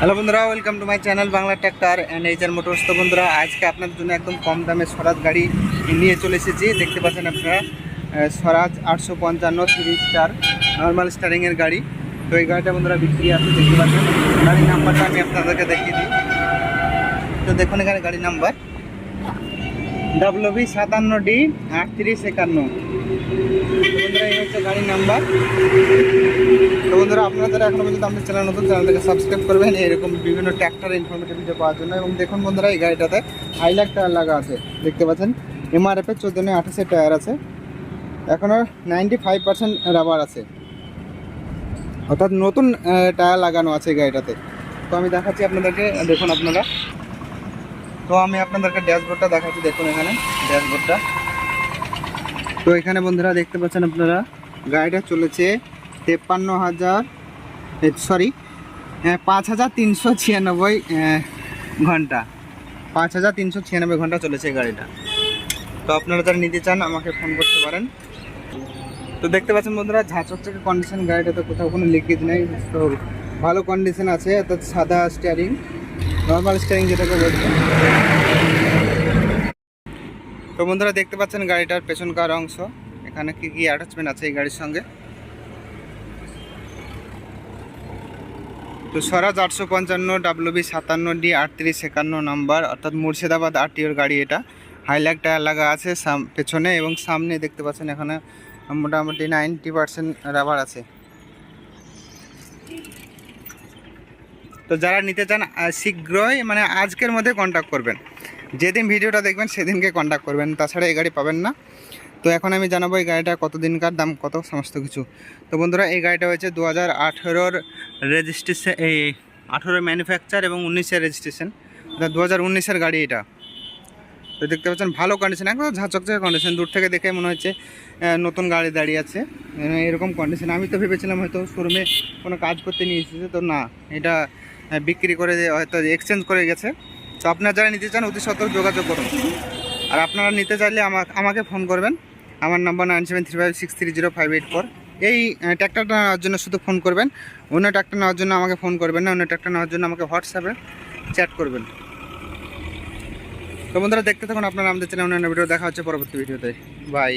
Hello বন্ধুরা welcome to my channel Bangla tractor and Eicher motors তো বন্ধুরা, আজকে আপনাদের জন্য একদম কম দামে স্বরাজ গাড়ি নিয়ে চলে এসেছি। দেখতে পাচ্ছেন আপনারা স্বরাজ আটশো পঞ্চান্ন থ্রি স্টার নর্মাল স্টারিংয়ের গাড়ি। তো এই গাড়িটা বন্ধুরা বিক্রি আছে, দেখতে পাচ্ছেন। গাড়ির নাম্বারটা আমি আপনাদেরকে দেখিয়ে দিই। তো দেখুন এখানে গাড়ি নাম্বার ডাব্লিউ বি সাতান্ন ডি আটত্রিশ একান্ন। বন্ধুরা, এই হচ্ছে গাড়ির নাম্বার তো বন্ধুরা, আপনারা এখন পর্যন্ত আমাদের চ্যানেল নতুন, চ্যানেলটাকে সাবস্ক্রাইব করবেন। এরকম বিভিন্ন ট্র্যাক্টর ইনফরমেটিভ ভিডিও পাওয়ার জন্য। এবং দেখুন বন্ধুরা, এই গাড়িটাতে হাইলাইট টায়ার লাগা আছে। দেখতে পাচ্ছেন? এমআরএফ এর চোদ্দ আঠাশের টায়ার আছে। এখনও নাইনটি ফাইভ পার্সেন্ট রাবার আছে। অর্থাৎ নতুন টায়ার লাগানো আছে এই গাড়িটাতে। তো আমি দেখাচ্ছি আপনাদেরকে। দেখুন আপনারা। তো আমি আপনাদেরকে ড্যাশবোর্ডটা দেখাচ্ছি। দেখুন এখানে, ড্যাশবোর্ডটা। তো এখানে বন্ধুরা, দেখতে পাচ্ছেন আপনারা, গাড়িটা চলেছে তেপ্পান্ন হাজার সরি পাঁচ হাজার তিনশো ছিয়ানব্বই ঘণ্টা। পাঁচ হাজার তিনশো ছিয়ানব্বই ঘণ্টা চলেছে গাড়িটা। তো আপনারা যারা নিতে চান, আমাকে ফোন করতে পারেন। তো দেখতে পাচ্ছেন বন্ধুরা ঝাঁচক থেকে কন্ডিশন গাড়িটা তো কোথাও কোনো লিকেজ নেই। তো ভালো কন্ডিশন আছে অর্থাৎ সাদা স্টিয়ারিং নর্মাল স্টিয়ারিং যেটাকে বলছে তো বন্ধুরা, দেখতে পাচ্ছেন গাড়িটার পেছনকার অংশ। এখানে কি কি অ্যাটাচমেন্ট আছে এই গাড়ির সঙ্গে? তো স্বরাজ আটশো পঞ্চান্ন ডাব্লিউবি সাতান্ন, ডি আটত্রিশ একান্ন নাম্বার, অর্থাৎ মুর্শিদাবাদ আরটিওর গাড়ি এটা। হাইলাইট টায়ার লাগা আছে পেছনে এবং সামনে দেখতে পাচ্ছেন এখানে মোটামুটি নাইনটি পার্সেন্ট রাবার আছে। তো যারা নিতে চান শীঘ্রই মানে আজকের মধ্যে কন্ট্যাক্ট করবেন। যেদিন ভিডিওটা দেখবেন, সেদিনকে কন্ট্যাক্ট করবেন। তাছাড়া এই গাড়ি পাবেন না। তো এখন আমি জানাব এই গাড়িটা কত দিনকার দাম, কত সমস্ত কিছু। তো বন্ধুরা, এই গাড়িটা হয়েছে দু হাজার আঠেরোর রেজিস্ট্রেশন এই আঠেরোর ম্যানুফ্যাকচার এবং উনিশের রেজিস্ট্রেশন দু হাজার উনিশের গাড়ি এটা। তো দেখতে পাচ্ছেন, ভালো কন্ডিশন একদম ঝাঁচকচকে কন্ডিশন দূর থেকে দেখে মনে হচ্ছে নতুন গাড়ি দাঁড়িয়ে আছে। এরকম কন্ডিশন আমি তো ভেবেছিলাম হয়তো শোরুমে কোনো কাজ করতে নিয়ে এসেছে, তো না, এটা বিক্রি করে হয়তো এক্সচেঞ্জ করে গেছে। তো আপনারা যারা নিতে চান, অতি সত্ত্বেও যোগাযোগ করুন। আর আপনারা নিতে চাইলে আমাকে ফোন করবেন। আমার number nine seven three five six three zero five eight four এই ট্র্যাক্টরটা নেওয়ার জন্য শুধু ফোন করবেন। অন্য ট্র্যাক্টর নেওয়ার জন্য আমাকে ফোন করবেন না, অন্য ট্র্যাক্টর নেওয়ার জন্য আমাকে হোয়াটসঅ্যাপে চ্যাট করবেন। তো বন্ধুরা, দেখতে থাকুন আপনারা আমাদের চ্যানেল অন্যান্য ভিডিও দেখা হচ্ছে পরবর্তী ভিডিওতে বাই